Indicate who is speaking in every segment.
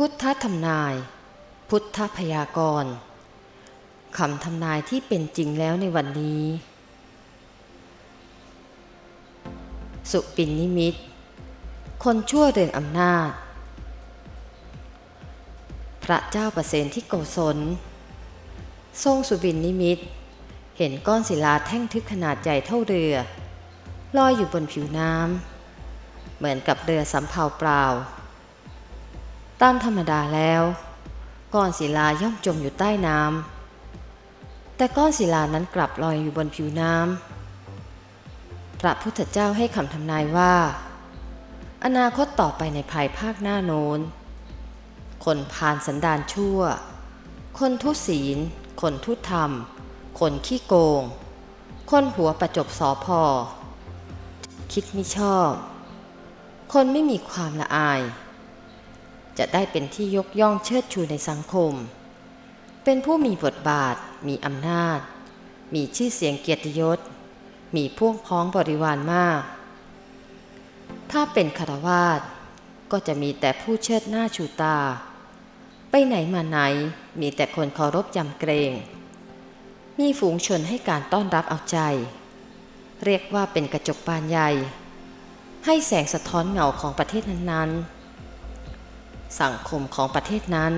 Speaker 1: พุทธทำนาย พุทธพยากรณ์คำทำนายที่เป็นจริงแล้วในวันนี้ สุปินนิมิต คนชั่วเรืองอำนาจ พระเจ้าประเสนที่โกศล ทรงสุบินนิมิต เห็นก้อนศิลาแท่งทึกขนาดใหญ่เท่าเรือ ลอยอยู่บนผิวน้ำ เหมือนกับเรือสำเภาเปล่า ตามธรรมดาแล้วก้อนศิลาย่อมจมอยู่ใต้น้ำ แต่ก้อนศิลานั้นกลับลอยอยู่บนผิวน้ำ พระพุทธเจ้าให้คำทำนายว่า อนาคตต่อไปในภายภาคหน้าโน้น คนพาลสันดานชั่ว คนทุศีล คนทุธรรม คนขี้โกง คนหัวประจบสอพอ คิดไม่ชอบ คนไม่มีความละอาย จะได้เป็นที่ยกย่องเชิดชูในสังคม เป็นผู้มีบทบาท มีอำนาจ มีชื่อเสียงเกียรติยศ มีพวกพ้องบริวารมาก ถ้าเป็นคารวาสก็จะมีแต่ผู้เชิดหน้าชูตา ไปไหนมาไหนมีแต่คนเคารพยำเกรง มีฝูงชนให้การต้อนรับเอาใจ เรียกว่าเป็นกระจกบานใหญ่ ให้แสงสะท้อนเงาของประเทศนั้นๆ สังคมของประเทศนั้น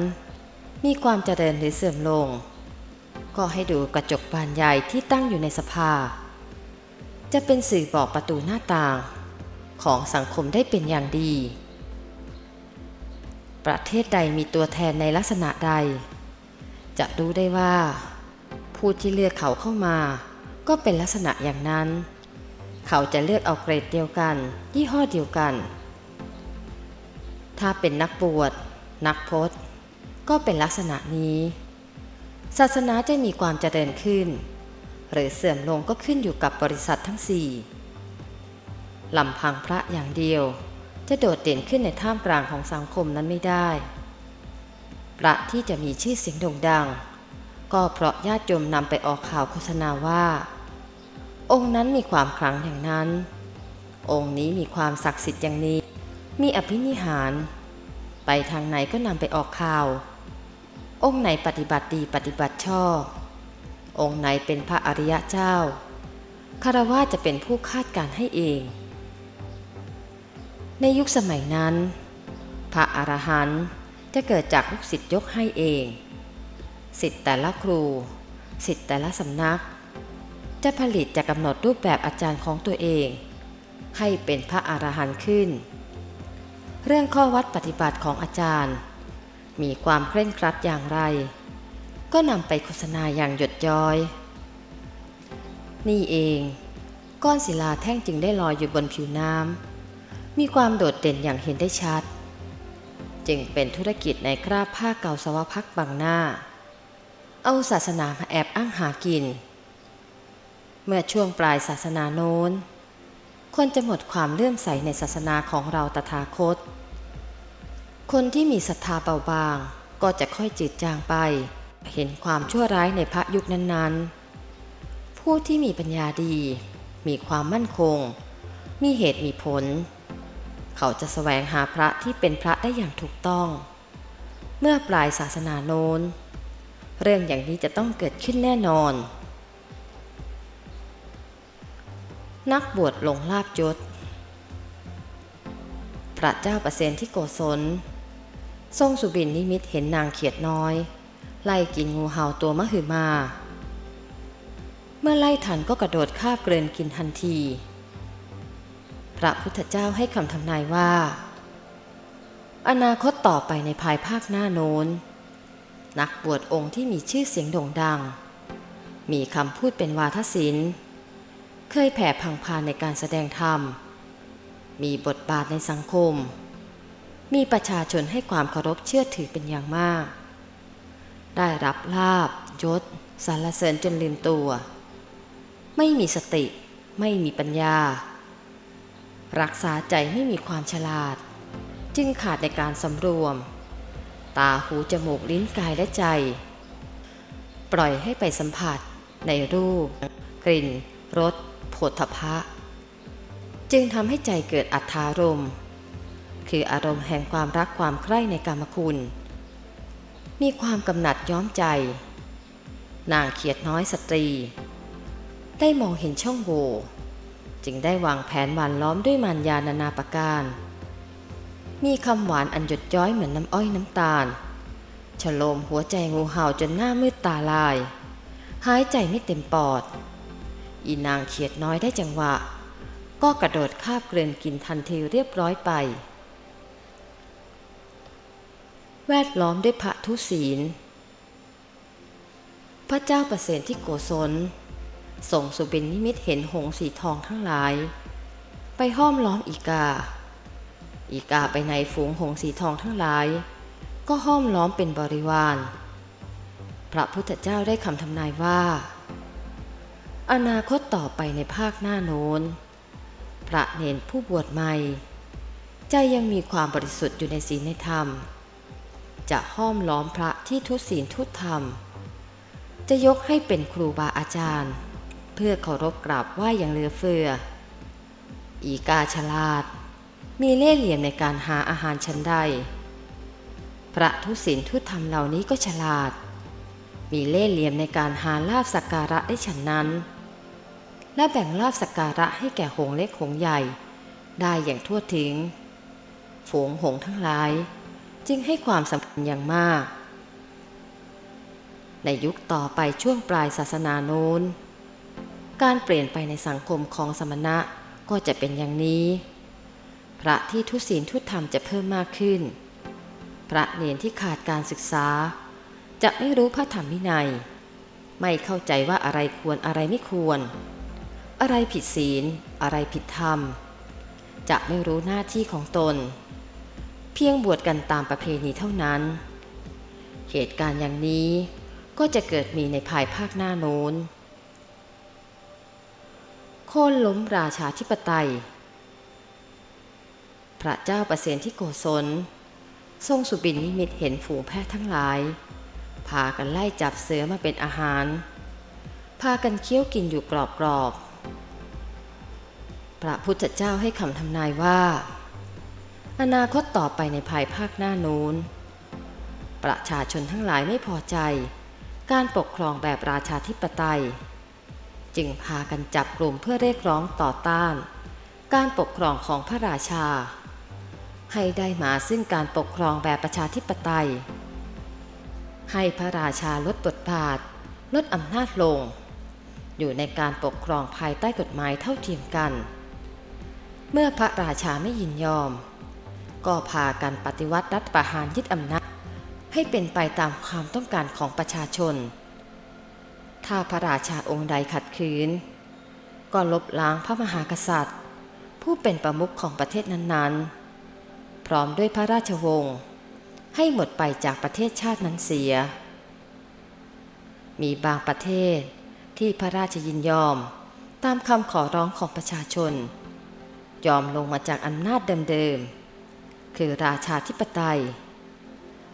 Speaker 1: มีความเจริญหรือเสื่อมลง ก็ให้ดูกระจกบานใหญ่ที่ตั้งอยู่ในสภา จะเป็นสื่อบอกประตูหน้าต่าง ของสังคมได้เป็นอย่างดี ประเทศใดมีตัวแทนในลักษณะใด จะรู้ได้ว่า ผู้ที่เลือกเขาเข้ามา ก็เป็นลักษณะอย่างนั้น เขาจะเลือกเอาเกรดเดียวกัน ยี่ห้อเดียวกัน ถ้าเป็นนักบวช นักพจน์ ก็เป็นลักษณะนี้ ศาสนาจะมีความเจริญขึ้น หรือเสื่อมลงก็ขึ้นอยู่กับบริษัททั้งสี่ลำพังพระอย่างเดียว จะโดดเด่นขึ้นในท่ามกลางของสังคมนั้นไม่ได้ พระที่จะมีชื่อเสียงโด่งดัง ก็เพราะญาติโยมนำไปออกข่าวโฆษณาว่า องค์นั้นมีความขลังอย่างนั้น องค์นี้มีความศักดิ์สิทธิ์อย่างนี้ มีอภินิหาร ไปทางไหนก็นำไปออกข่าว องค์ไหนปฏิบัติดีปฏิบัติชอบ องค์ไหนเป็นพระอริยะเจ้าคารวะจะเป็นผู้คาดการให้เอง ในยุคสมัยนั้น พระอรหันต์จะเกิดจากลูกศิษย์ยกให้เอง สิทธิ์แต่ละครู สิทธิ์แต่ละสำนัก จะผลิตจะกำหนดรูปแบบอาจารย์ของตัวเอง ให้เป็นพระอรหันต์ขึ้น เรื่องข้อวัดปฏิบัติของอาจารย์ มีความเคร่งครัดอย่างไร ก็นำไปโฆษณาอย่างหยดย้อย นี่เอง ก้อนศิลาแท่งจึงได้ลอยอยู่บนผิวน้ำมีความโดดเด่นอย่างเห็นได้ชัด จึงเป็นธุรกิจในคราบผ้าเก่าสวพักบังหน้า เอาศาสนามาแอบอ้างหากิน เมื่อช่วงปลายศาสนาโน้น คนจะหมดความเลื่อมใสในศาสนาของเราตถาคต คนที่มีศรัทธาเบาบาง ก็จะค่อยจืดจางไป เห็นความชั่วร้ายในพระยุคนั้นๆ ผู้ที่มีปัญญาดี มีความมั่นคง มีเหตุมีผล เขาจะแสวงหาพระที่เป็นพระได้อย่างถูกต้อง เมื่อปลายศาสนาโน้น เรื่องอย่างนี้จะต้องเกิดขึ้นแน่นอน นักบวชหลงลาบยศ พระเจ้าประเสนที่โกศล ทรงสุบินนิมิตเห็นนางเขียดน้อย ไล่กินงูเห่าตัวมะหึมา เมื่อไล่ทันก็กระโดดคาบเกลืนกินทันที พระพุทธเจ้าให้คำทำนายว่า อนาคตต่อไปในภายภาคหน้าโน้น นักบวชองค์ที่มีชื่อเสียงโด่งดัง มีคำพูดเป็นวาทศิลป์ เคยแผ่พังพานในการแสดงธรรม มีบทบาทในสังคม มีประชาชนให้ความเคารพเชื่อถือเป็นอย่างมาก ได้รับลาบยศสรรเสริญจนลืมตัว ไม่มีสติ ไม่มีปัญญา รักษาใจไม่มีความฉลาด จึงขาดในการสำรวม ตาหูจมูกลิ้นกายและใจ ปล่อยให้ไปสัมผัสในรูป กลิ่นรส ผฏฐพะจึงทำให้ใจเกิดอัธารม์คืออารมณ์แห่งความรักความใคร่ในกามคุณ มีความกำหนัดย้อมใจ นางเขียดน้อยสตรี ได้มองเห็นช่องโหว่จึงได้วางแผนหวานล้อมด้วยมารยานานาประการ มีคำหวานอันหยดย้อยเหมือนน้ำอ้อยน้ำตาล ฉโลมหัวใจงูเห่าจนหน้ามืดตาลาย หายใจไม่เต็มปอด อีนางเขียดน้อยได้จังหวะ ก็กระโดดคาบเกลือนกินทันทีเรียบร้อยไป แวดล้อมด้วยพระทุศีล พระเจ้าประเสนที่โกศลส่งสุบินนิมิตเห็นหงส์สีทองทั้งหลาย ไปห้อมล้อมอีกา อีกาไปในฝูงหงส์สีทองทั้งหลาย ก็ห้อมล้อมเป็นบริวาร พระพุทธเจ้าได้คำทำนายว่า อนาคตต่อไปในภาคหน้าโน้น พระเนนผู้บวชใหม่ ใจยังมีความบริสุทธิ์อยู่ในศีลในธรรม จะห้อมล้อมพระที่ทุศีลทุธรรม จะยกให้เป็นครูบาอาจารย์ เพื่อเคารพกราบไหว้อย่างเหลือเฟือ อีกาฉลาด มีเล่ห์เหลี่ยมในการหาอาหารชั้นใด พระทุศีลทุธรรมเหล่านี้ก็ฉลาดมีเล่ห์เหลี่ยมในการหาลาบสักการะได้ฉันนั้น และแบ่งลาบสักการะให้แก่หงเล็กหงใหญ่ ได้อย่างทั่วถึง ฝูงหงทั้งหลาย จึงให้ความสำคัญอย่างมาก ในยุคต่อไปช่วงปลายศาสนาโน้น การเปลี่ยนไปในสังคมของสมณะก็จะเป็นอย่างนี้ พระที่ทุศีลทุธรรมจะเพิ่มมากขึ้น พระเนนที่ขาดการศึกษา จะไม่รู้พระธรรมวินัย ไม่เข้าใจว่าอะไรควรอะไรไม่ควร อะไรผิดศีล อะไรผิดธรรม จะไม่รู้หน้าที่ของตน เพียงบวชกันตามประเพณีเท่านั้น เหตุการณ์อย่างนี้ก็จะเกิดมีในภายภาคหน้าโน้น โค่นล้มราชาธิปไตย พระเจ้าประเสนที่โกศล ทรงสุบินนิมิตเห็นฝูงแพะทั้งหลาย พากันไล่จับเสือมาเป็นอาหาร พากันเคี้ยวกินอยู่กรอบๆ พระพุทธเจ้าให้คำทำนายว่า อนาคตต่อไปในภายภาคหน้านู้น ประชาชนทั้งหลายไม่พอใจ การปกครองแบบราชาธิปไตย จึงพากันจับกลุ่มเพื่อเรียกร้องต่อต้าน การปกครองของพระราชา ให้ได้มาซึ่งการปกครองแบบประชาธิปไตย ให้พระราชาลดบทบาท ลดอำนาจลง อยู่ในการปกครองภายใต้กฎหมายเท่าเทียมกัน เมื่อพระราชาไม่ยินยอม ก็พากันปฏิวัติรัฐประหารยึดอำนาจ ให้เป็นไปตามความต้องการของประชาชน ถ้าพระราชาองค์ใดขัดขืน ก็ลบล้างพระมหากษัตริย์ ผู้เป็นประมุขของประเทศนั้นๆ พร้อมด้วยพระราชวงศ์ให้หมดไปจากประเทศชาตินั้นเสีย มีบางประเทศที่พระราชยินยอมตามคำขอร้องของประชาชน ยอมลงมาจากอำนาจเดิมๆ คือราชาธิปไตย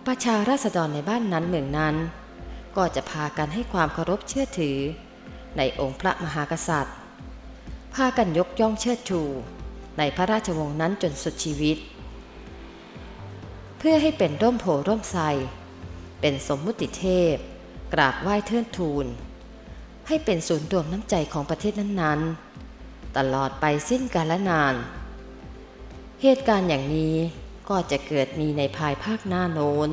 Speaker 1: ประชาราษฎรในบ้านนั้นเมืองนั้น ก็จะพากันให้ความเคารพเชื่อถือ ในองค์พระมหากษัตริย์ พากันยกย่องเชิดชู ในพระราชวงศ์นั้นจนสุดชีวิต เพื่อให้เป็นร่มโพร่มไทรเป็นสมมุติเทพ กราบไหว้เทิดทูนให้เป็นศูนย์รวมน้ำใจของประเทศนั้นๆ ตลอดไปสิ้นกาลนาน เหตุการณ์อย่างนี้ก็จะเกิดมีในภายภาคหน้าโน้น